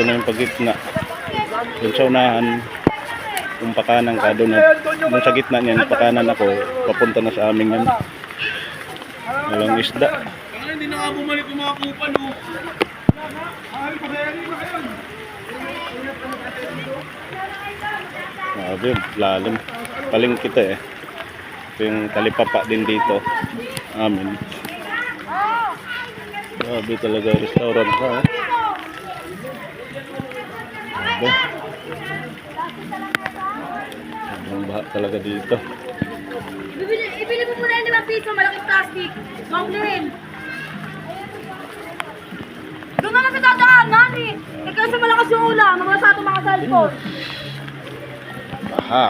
ito na yung pagitna. Doon sa unahan, yung pakanan ka, doon, doon sa gitna niyan, pakanan ako, papunta na sa amin yan. Walang isda. Hindi na nga bumalik yung mga kupa, no? Grabe, lalim. Paling kita eh. Ito yung talipapa din dito. Amin. Grabe talaga restaurant ka. Oh. Grabe. Sobrang baha talaga dito. Ibili, ibili mo muna yung limang piso, malaking plastic. Monglerin. Doon naman sa dadaanan eh. Eh kasi malakas yung ulan, mabasa itong mga cellphone. Baha.